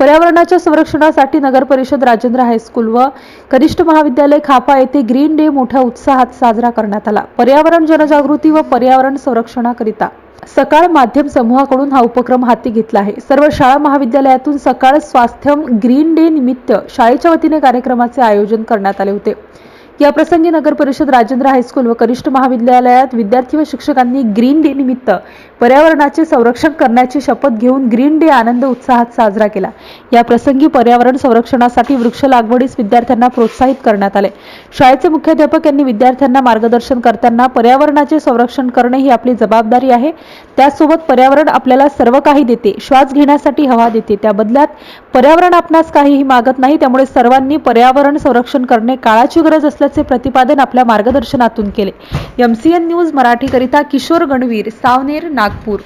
पर्यावरणाच्या संरक्षणासाठी नगर परिषद राजेंद्र हायस्कूल व कनिष्ठ महाविद्यालय खापा येथे ग्रीन डे मोठ्या उत्साहात साजरा करण्यात आला. पर्यावरण जनजागृती व पर्यावरण संरक्षणाकरिता सकाळ माध्यम समूहाकडून हा उपक्रम हाती घेतला आहे. सर्व शाळा महाविद्यालयातून सकाळ स्वास्थ्यम ग्रीन डे निमित्त शाळेच्या वतीने कार्यक्रमाचे आयोजन करण्यात आले होते. याप्रसंगी नगर परिषद राजेंद्र हायस्कूल व कनिष्ठ महाविद्यालयात विद्यार्थी व शिक्षकांनी ग्रीन डे निमित्त पर्यावरणाचे संरक्षण करण्याची शपथ घेऊन ग्रीन डे आनंद उत्साहात साजरा केला. या प्रसंगी पर्यावरण संरक्षणासाठी वृक्ष लागवडीस विद्यार्थ्यांना प्रोत्साहित करण्यात आले. शाळेचे मुख्याध्यापक यांनी विद्यार्थ्यांना मार्गदर्शन करताना पर्यावरणाचे संरक्षण करणे ही आपली जबाबदारी आहे. त्यासोबत पर्यावरण आपल्याला सर्व काही देते श्वास घेण्यासाठी हवा देते. त्या बदल्यात पर्यावरण आपणास काहीही मागत नाही त्यामुळे सर्वांनी पर्यावरण संरक्षण करणे काळाची गरज असल्याचे प्रतिपादन आपल्या मार्गदर्शनातून केले. एमसीएन न्यूज मराठीकरिता किशोर गणवीर सावनेर नागपूर.